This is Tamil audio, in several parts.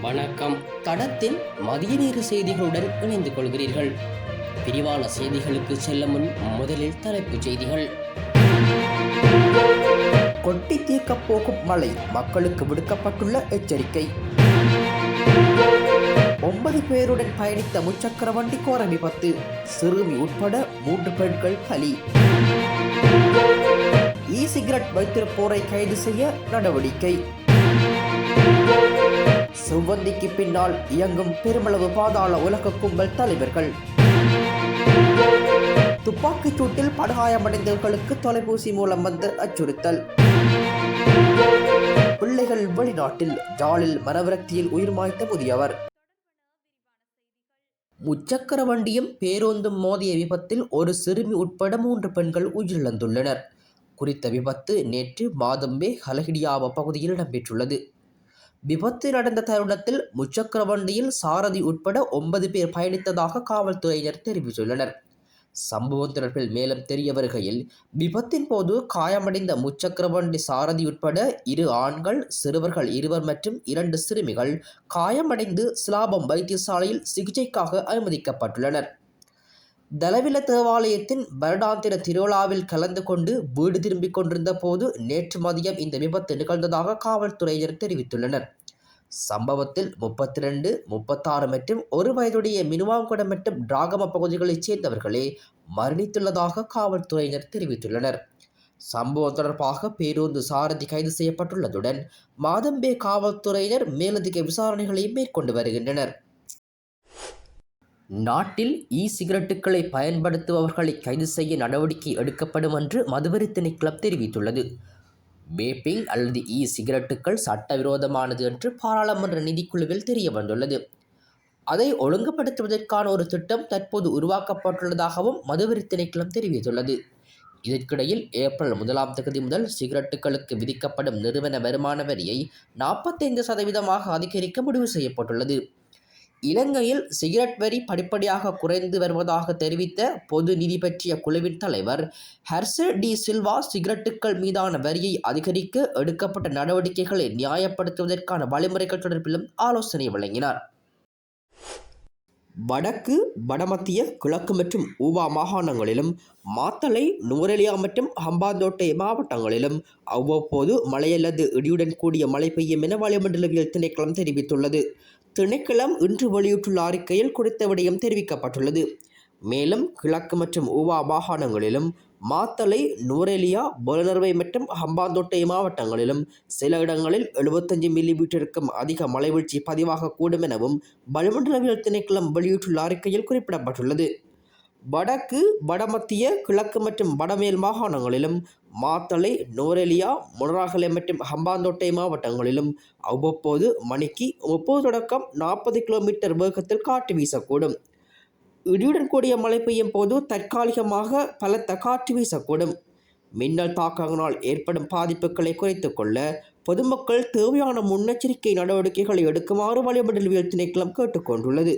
வணக்கம். தடத்தின் மதிய நேர செய்திகளுடன் இணைந்து கொள்கிறீர்கள். விரிவான செய்திகளுக்கு செல்ல முன் முதலில் தலைப்புச் செய்திகள். கொட்டி தீர்க்கப் போகும் மழை மக்களுக்கு விடுக்கப்பட்டுள்ள எச்சரிக்கை. ஒன்பது பேருடன் பயணித்த முச்சக்கர வண்டி கோர விபத்து. சிறுமி உட்பட மூன்று பெண்கள் பலி. இ சிகரெட் வைத்திருப்போரை கைது செய்ய நடவடிக்கை. செவ்வந்திக்கு பின்னால் இயங்கும் பெருமளவு பாதாள உலக கும்பல் தலைவர்கள். துப்பாக்கிச் சூட்டில் படுகாயமடைந்தவர்களுக்கு தொலைபேசி மூலம் வந்த அச்சுறுத்தல். பிள்ளைகள் வெளிநாட்டில் ஜாலில் மனவிரக்தியில் உயிர் மாய்த்த முதியவர். முச்சக்கர வண்டியும் பேருந்தும் மோதிய விபத்தில் ஒரு சிறுமி உட்பட மூன்று பெண்கள் உயிரிழந்துள்ளனர். குறித்த விபத்து நேற்று மாதம்பே ஹலகிடியாவ பகுதியில் இடம்பெற்றுள்ளது. விபத்து நடந்த தருணத்தில் முச்சக்கர வண்டியில் சாரதி உட்பட ஒன்பது பேர் பயணித்ததாக காவல்துறையினர் தெரிவித்துள்ளனர். சம்பவம் தொடர்பில் மேலும் தெரிய வருகையில் விபத்தின் போது காயமடைந்த முச்சக்கர வண்டி சாரதி உட்பட இரு ஆண்கள் சிறுவர்கள் இருவர் மற்றும் இரண்டு சிறுமிகள் காயமடைந்து சிலாபம் வைத்தியசாலையில் சிகிச்சைக்காக அனுமதிக்கப்பட்டுள்ளனர். தலவில தேவாலயத்தின் வருடாந்திர திருவிழாவில் கலந்து கொண்டு வீடு திரும்பிக் கொண்டிருந்த போது நேற்று மதியம் இந்த விபத்து நிகழ்ந்ததாக காவல்துறையினர் தெரிவித்துள்ளனர். சம்பவத்தில் முப்பத்தி ரெண்டு முப்பத்தாறு மற்றும் ஒரு வயதுடைய மினுவாங்குடம் மற்றும் டிராகம பகுதிகளைச் சேர்ந்தவர்களே மரணித்துள்ளதாக காவல்துறையினர் தெரிவித்துள்ளனர். சம்பவம் தொடர்பாக பேருந்து சாரதி கைது செய்யப்பட்டுள்ளதுடன் மாதம்பே காவல்துறையினர் மேலதிக விசாரணைகளை மேற்கொண்டு வருகின்றனர். நாட்டில் இ சிகரெட்டுகளை பயன்படுத்துபவர்களை கைது செய்ய நடவடிக்கை எடுக்கப்படும் என்று மதுவரி திணைக்களம் தெரிவித்துள்ளது. வேப்பிங் அல்லது இ சிகரெட்டுகள் சட்டவிரோதமானது என்று பாராளுமன்ற நிதிக்குழுவில் தெரிய வந்துள்ளது அதை ஒழுங்குபடுத்துவதற்கான ஒரு திட்டம் தற்போது உருவாக்கப்பட்டுள்ளதாகவும் மதுவரி திணைக்களம் தெரிவித்துள்ளது. இதற்கிடையில் ஏப்ரல் முதலாம் தேதி முதல் சிகரெட்டுகளுக்கு விதிக்கப்படும் நிறுவன வருமான வரியை நாற்பத்தைந்து சதவீதமாக அதிகரிக்க முடிவு செய்யப்பட்டுள்ளது. இலங்கையில் சிகரெட் வரி படிப்படியாக குறைந்து வருவதாக தெரிவித்த பொது நிதி பற்றிய குழுவின் தலைவர் ஹர்ச டி சில்வா சிகரெட்டுகள் மீதான வரியை அதிகரிக்க எடுக்கப்பட்ட நடவடிக்கைகளை நியாயப்படுத்துவதற்கான வழிமுறைகள் தொடர்பிலும் ஆலோசனை வழங்கினார். வடக்கு வடமத்திய கிழக்கு மற்றும் ஊவா மாகாணங்களிலும் மாத்தளை நுவரெலியா மற்றும் ஹம்பாந்தோட்டை மாவட்டங்களிலும் அவ்வப்போது மழை அல்லது இடியுடன் கூடிய மழை பெய்யும் என வளிமண்டலவியல் திணைக்களம் தெரிவித்துள்ளது. திணைக்களம் இன்று வெளியிட்டுள்ள அறிக்கையில் குறித்த விடயம் தெரிவிக்கப்பட்டுள்ளது. மேலும் கிழக்கு மற்றும் ஊவா மாகாணங்களிலும் மாத்தளை நூரேலியா புலனர்வை மற்றும் ஹம்பாந்தோட்டை மாவட்டங்களிலும் சில இடங்களில் எழுபத்தஞ்சு மில்லிமீட்டருக்கும் அதிக மழைவீழ்ச்சி பதிவாகக்கூடும் எனவும் வளிமண்டலவியல் திணைக்களம் வெளியிட்டுள்ள அறிக்கையில் குறிப்பிடப்பட்டுள்ளது. வடக்கு வடமத்திய கிழக்கு மற்றும் வடமேல் மாகாணங்களிலும் மாத்தளை நோரெலியா முனராகலை மற்றும் ஹம்பாந்தோட்டை மாவட்டங்களிலும் அவ்வப்போது மணிக்கு முப்பது தொடக்கம் நாற்பது கிலோமீட்டர் வேகத்தில் காற்று வீசக்கூடும். இடியுடன் கூடிய மழை பெய்யும் போது தற்காலிகமாக பலத்த காற்று வீசக்கூடும். மின்னல் தாக்கங்களால் ஏற்படும் பாதிப்புகளை குறைத்து கொள்ள பொதுமக்கள் தேவையான முன்னெச்சரிக்கை நடவடிக்கைகளை எடுக்குமாறு வளிமண்டலவியல் திணைக்களம் கேட்டுக்கொண்டுள்ளது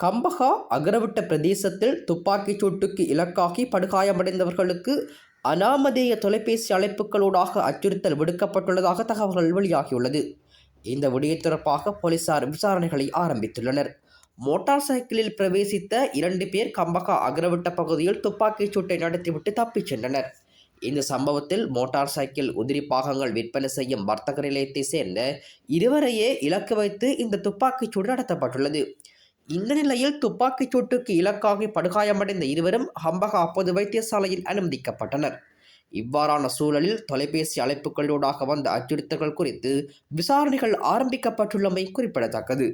கம்பஹா அகரவிட்ட பிரதேசத்தில் துப்பாக்கிச் சூட்டுக்கு இலக்காகி படுகாயமடைந்தவர்களுக்கு அனாமதேய தொலைபேசி அழைப்புகளூடாக அச்சுறுத்தல் விடுக்கப்பட்டுள்ளதாக தகவல்கள் வெளியாகியுள்ளது. இந்த விடயம் தொடர்பாக போலீசார் விசாரணைகளை ஆரம்பித்துள்ளனர். மோட்டார் சைக்கிளில் பிரவேசித்த இரண்டு பேர் கம்பகா அகரவிட்ட பகுதியில் துப்பாக்கிச் சூட்டை நடத்திவிட்டு தப்பிச் சென்றனர். இந்த சம்பவத்தில் மோட்டார் சைக்கிள் உதிரி பாகங்கள் விற்பனை செய்யும் வர்த்தக நிலையத்தை சேர்ந்த இருவரையே இலக்கு வைத்து இந்த துப்பாக்கிச் சூடு நடத்தப்பட்டுள்ளது. இந்த நிலையில் துப்பாக்கிச் சூட்டுக்கு இலக்காகி படுகாயமடைந்த இருவரும் ஹம்பகா அப்போது வைத்தியசாலையில் அனுமதிக்கப்பட்டனர். இவ்வாறான சூழலில் தொலைபேசி அழைப்புகளூடாக வந்த அச்சுறுத்தல்கள் குறித்து விசாரணைகள் ஆரம்பிக்கப்பட்டுள்ளமை குறிப்பிடத்தக்கது.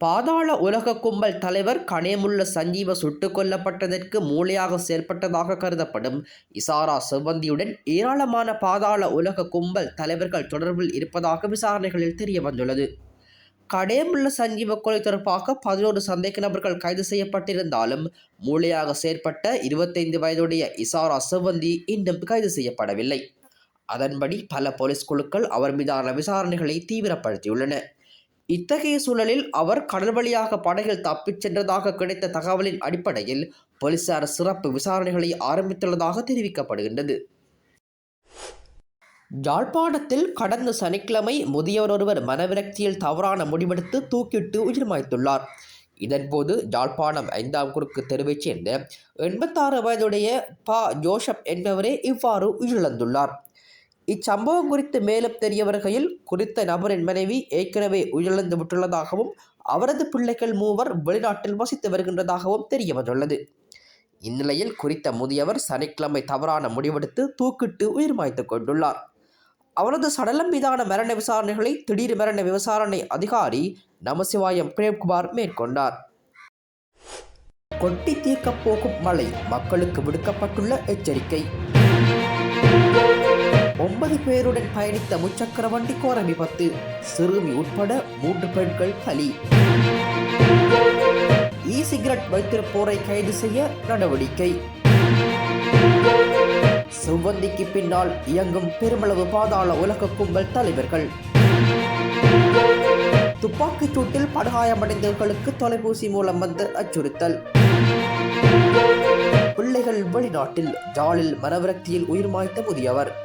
பாதாள உலக கும்பல் தலைவர் கனேமுள்ள சஞ்சீவ சுட்டுக் கொல்லப்பட்டதற்கு மூளையாக செயற்பட்டதாக கருதப்படும் இசாரா செவ்வந்தியுடன் ஏராளமான பாதாள உலக கும்பல் தலைவர்கள் தொடர்பில் இருப்பதாக விசாரணைகளில் தெரிய வந்துள்ளது கடேமுள்ள சஞ்சீவ கொலை தொடர்பாக பதினோரு சந்தேக நபர்கள் கைது செய்யப்பட்டிருந்தாலும் மூளையாக செயற்பட்ட இருபத்தைந்து வயதுடைய இசாரா செவ்வந்தி இன்னும் கைது செய்யப்படவில்லை. அதன்படி பல போலீஸ் குழுக்கள் அவர் மீதான விசாரணைகளை தீவிரப்படுத்தியுள்ளன. இத்தகைய சூழலில் அவர் கடல் வழியாக படகில் தப்பிச் சென்றதாக கிடைத்த தகவலின் அடிப்படையில் போலீசார் சிறப்பு விசாரணைகளை ஆரம்பித்துள்ளதாக தெரிவிக்கப்படுகின்றது. யாழ்ப்பாணத்தில் கடந்த சனிக்கிழமை முதியவர் ஒருவர் மனவிரக்தியில் தவறான முடிவெடுத்து தூக்கிட்டு உயிர் மாய்த்துள்ளார் இதன்போது யாழ்ப்பாணம் ஐந்தாம் குறுக்கு தெருவைச் சேர்ந்த எண்பத்தாறு வயதுடைய பா ஜோசப் என்பவரே இவ்வாறு உயிரிழந்துள்ளார். இச்சம்பவம் குறித்து மேலும் தெரிய வருகையில் குறித்த நபரின் மனைவி ஏற்கனவே உயிரிழந்து விட்டுள்ளதாகவும் அவரது பிள்ளைகள் மூவர் வெளிநாட்டில் வசித்து வருகின்றதாகவும் தெரிய வந்துள்ளது இந்நிலையில் குறித்த முதியவர் சனிக்கிழமை தவறான முடிவெடுத்து தூக்கிட்டு உயிர் மாய்த்து கொண்டுள்ளார். அவரது சடலம் மீதான மரண விசாரணைகளை திடீர் மரண விசாரணை அதிகாரி நமசிவாயம் பிரேம்குமார் மேற்கொண்டார். கொட்டி தீர்க்கப் போகும் மழை மக்களுக்கு விடுக்கப்பட்டுள்ள எச்சரிக்கை. ஒன்பது பேருடன் பயணித்த முச்சக்கர வண்டி கோர விபத்து சிறுமி உட்பட மூன்று பெண்கள் பலி. இ சிகரெட் வைத்திருப்போரை கைது செய்ய நடவடிக்கை. செவ்வந்திக்கு பின்னால் இயங்கும் பெருமளவு பாதாள உலக கும்பல் தலைவர்கள். துப்பாக்கிச் சூட்டில் படுகாயமடைந்தவர்களுக்கு தொலைபேசி மூலம் வந்த அச்சுறுத்தல். பிள்ளைகள் வெளிநாட்டில் ஜாலில் மனவிரக்தியில் உயிர் மாய்த்த முதியவர்.